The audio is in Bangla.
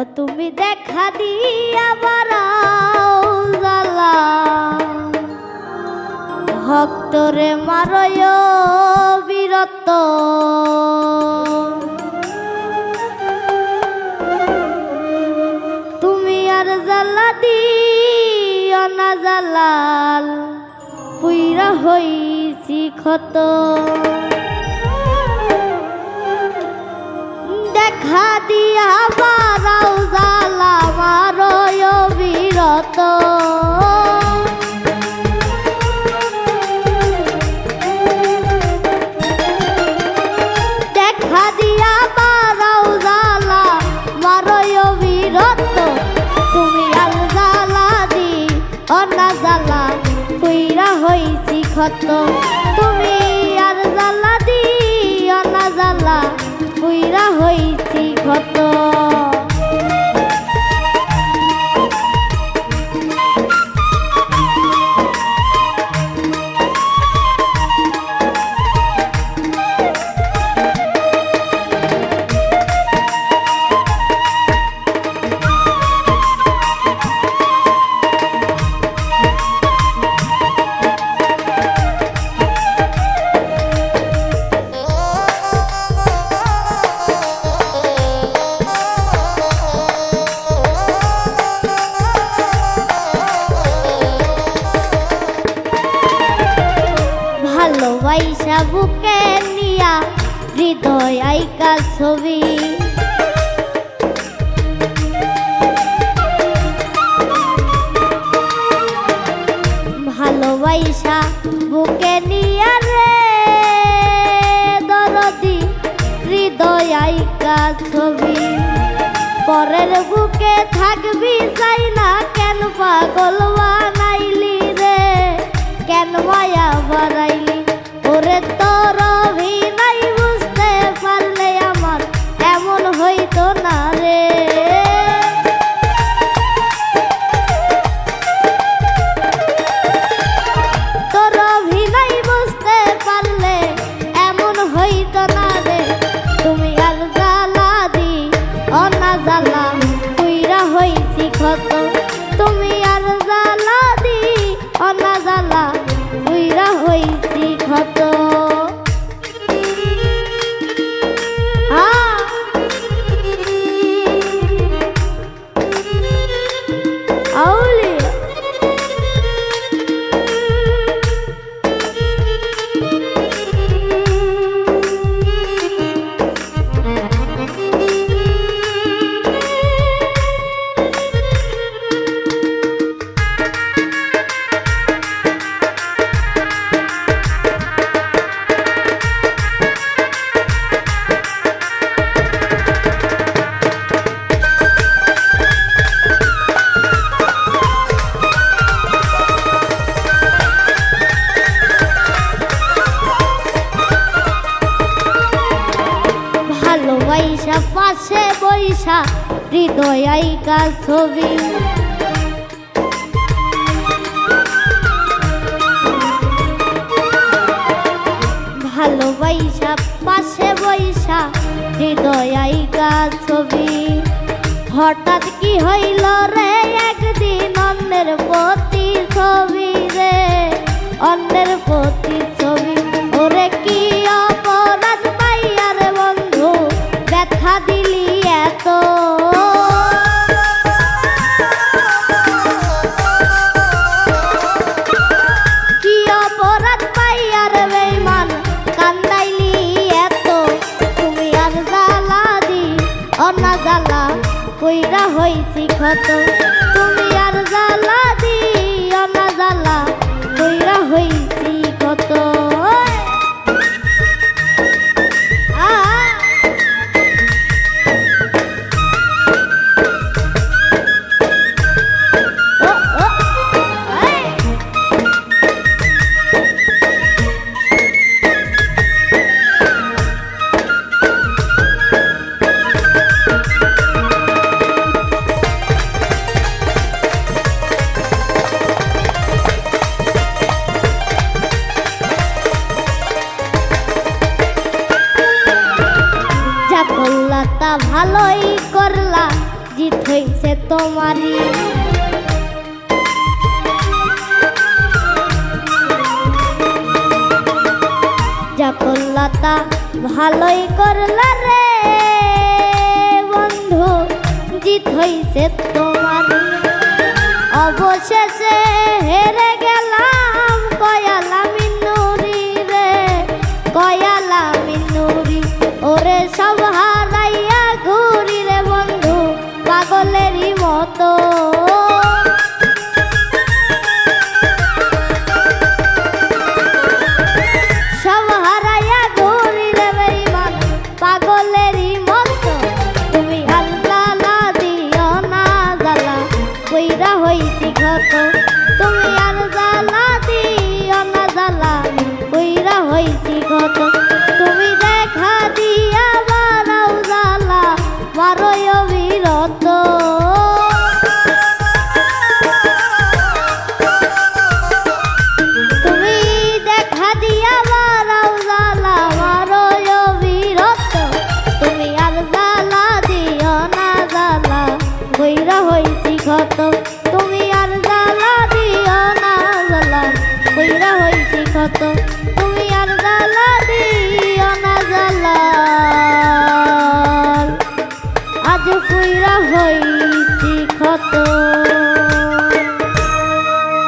ও তুমি দেখা দিয়া বারাও জ্বালা। ভক্তরে মারয় বীরত্ব। তুমি আর জ্বালা দিও না জালাল পুইরা হইছি ক্ষত। অনা জ্বালা ফুইরা হইছি ক্ষত। তুমি আর জ্বালা দিও না জ্বালা ফুইরা হইছি ভালোবাইসা বুকে নিয়া হৃদয় আইকা ছবি। ভালোবাইসা বুকে নিয়া রে, দরদি হৃদয় আইকা ছবি। পরের বুকে থাকবি চাই না কেন পাগল হৃদয় ছবি। ভালোবাইসা, পাশে বৈশা হৃদয় আইকা ছবি। হঠাৎ কি হইল রে, একদিন অন্যের প্রতি ছবি রে। অন্যের প্রতি ছবি ক্ষত তুমি জিত হইছে তোমারই। যা করলা তা ভালোই করলা রে বন্ধু, জিত হইছে তোমার অবশেষে হেরে গেলাম থাকো তুমি Bye.